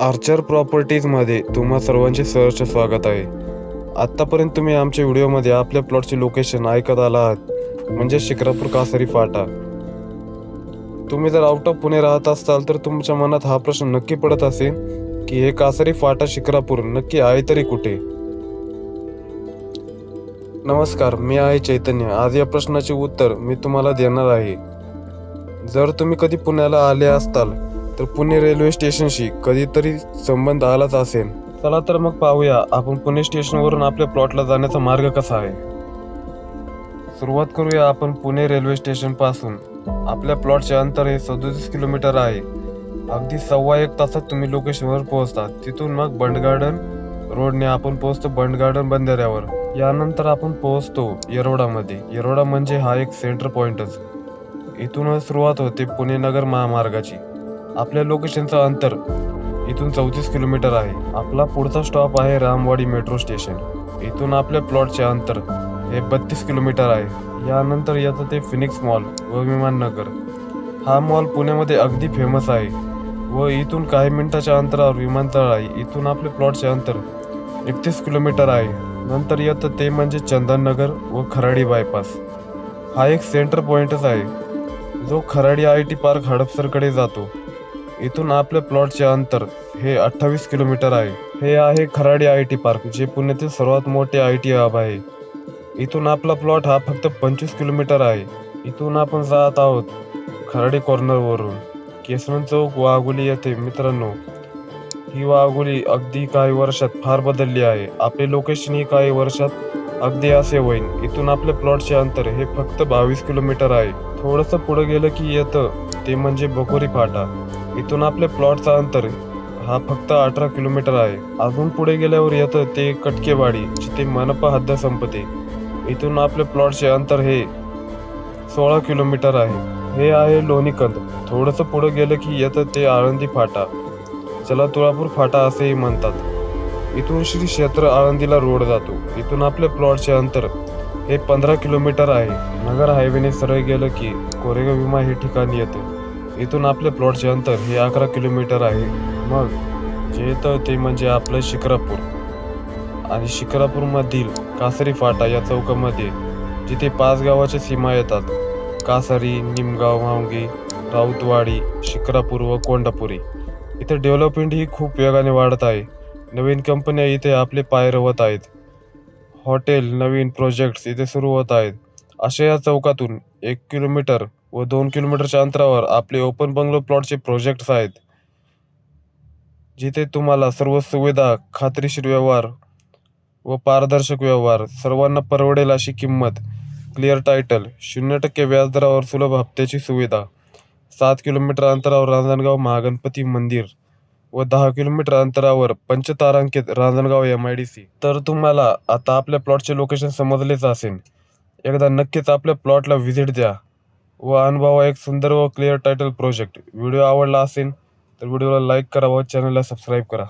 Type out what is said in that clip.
Archer प्रॉपर्टीजमध्ये तुम्हा सर्वांचे सहर्ष स्वागत आहे. आत्तापर्यंत तुम्ही आमच्या व्हिडिओमध्ये आपल्या प्लॉटचे लोकेशन ऐकत आला आहात म्हणजे शिक्रापूर कासरी फाटा. तुम्ही जर आउट ऑफ पुणे राहत असाल तर तुमच्या मनात हा प्रश्न नक्की पडत असेल की हे कासरी फाटा शिक्रापूर नक्की आहे तरी कुठे? नमस्कार मी आहे चैतन्य. आज या प्रश्नाचे उत्तर मी तुम्हाला देणार आहे. जर तुम्ही कधी पुण्याला आले असताल तर पुणे रेल्वे स्टेशनशी कधीतरी संबंध आलाच असेल. चला तर मग पाहूया आपण पुणे स्टेशनवरून आपल्या प्लॉटला जाण्याचा मार्ग कसा आहे? सुरुवात करूया आपण पुणे रेल्वे स्टेशनपासून. आपल्या प्लॉटचे अंतर हे सदोतीस किलोमीटर आहे. अगदी सव्वा एक तासात तुम्ही लोकेशनवर पोहोचता. तिथून मग बंड गार्डन रोडने आपण पोहोचतो बंड गार्डन बंधाऱ्यावर यानंतर आपण पोहोचतो येरोडामध्ये. येरोडा म्हणजे हा एक सेंटर पॉइंटच. इथूनच सुरुवात होते पुणे नगर महामार्गाची. आपल्या लोकेशनचं अंतर इथून चौतीस किलोमीटर आहे. आपला पुढचा स्टॉप आहे रामवाडी मेट्रो स्टेशन इथून आपल्या प्लॉटचे अंतर हे बत्तीस किलोमीटर आहे. यानंतर येतं ते फिनिक्स मॉल व विमाननगर. हा मॉल पुण्यामध्ये अगदी फेमस आहे व इथून काही मिनिटाच्या अंतरावर विमानतळ आहे. इथून आपले प्लॉटचे अंतर एकतीस किलोमीटर आहे. नंतर येतं ते म्हणजे चंदननगर व खराडी बायपास हा एक सेंटर पॉईंटच आहे. जो खराडी आय टी पार्क हडपसरकडे जातो. इथून आपल्या प्लॉटचे अंतर हे अठ्ठावीस किलोमीटर आहे. हे आहे खराडी आय टी पार्क जे पुण्यातील सर्वात मोठे आय टी हब आहे. इथून आपला प्लॉट हा फक्त पंचवीस किलोमीटर आहे. इथून आपण जात आहोत खराडी कॉर्नरवरून केसवन चौक वाघोली येथे मित्रांनो. ही वाघोली अगदी काही वर्षात फार बदलली आहे. आपले लोकेशन ही काही वर्षात अगदी असे होईल इथून आपल्या प्लॉटचे अंतर हे फक्त बावीस किलोमीटर आहे. थोडंसं पुढं गेलं की येतं ते म्हणजे बकोरी फाटा. इथून आपल्या प्लॉटचा अंतर हा फक्त अठरा किलोमीटर आहे. अजून पुढे गेल्यावर येतं ते कटकेवाडी जिथे मनपा हद्द संपते. इथून आपल्या प्लॉटचे अंतर हे सोळा किलोमीटर आहे. हे आहे लोणीकंद. थोडंसं पुढे गेलं की येतं ते आळंदी फाटा. ज्याला तुळापूर फाटा असेही म्हणतात. इथून श्री क्षेत्र आळंदीला रोड जातो. इथून आपल्या प्लॉटचे अंतर हे पंधरा किलोमीटर आहे. नगर हायवेने सरळ गेलं की कोरेगाव विमा हे ठिकाणी येते. इथून आपल्या प्लॉटचे अंतर हे अकरा किलोमीटर आहे. मग जे येतं ते म्हणजे आपलं शिक्रापूर आणि शिक्रापूरमधील कासरी फाटा या चौकामध्ये जिथे पाच गावाच्या सीमा येतात. कासरी निमगाव म्हावंगी राऊतवाडी शिक्रापूर व कोंडापुरी इथे डेव्हलपमेंट ही खूप वेगाने वाढत आहे. नवीन कंपन्या इथे आपले पाय रवत आहेत. हॉटेल नवीन प्रोजेक्ट्स इथे सुरू होत आहेत. अशा या चौकातून एक किलोमीटर व दोन किलोमीटरच्या अंतरावर आपले ओपन बंगलो प्लॉटचे प्रोजेक्ट्स आहेत. जिथे तुम्हाला सर्व सुविधा खात्रीशीर व्यवहार व पारदर्शक व्यवहार सर्वांना परवडेल अशी किंमत क्लिअर टायटल शून्य टक्के व्याजदरावर सुलभ हप्त्याची सुविधा सात किलोमीटर अंतरावर रांजणगाव महागणपती मंदिर व दहा किलोमीटर अंतरावर पंचतारांकित Ranjangaon M I D C तर तुम्हाला आता आपल्या प्लॉटचे लोकेशन समजलेच असेल. एकदा नक्कीच आपल्या प्लॉटला व्हिजिट द्या. व अनुभवा एक सुंदर व क्लिअर टायटल प्रोजेक्ट व्हिडिओ आवडला असेल तर व्हिडिओला लाईक करा व चॅनलला सबस्क्राईब करा.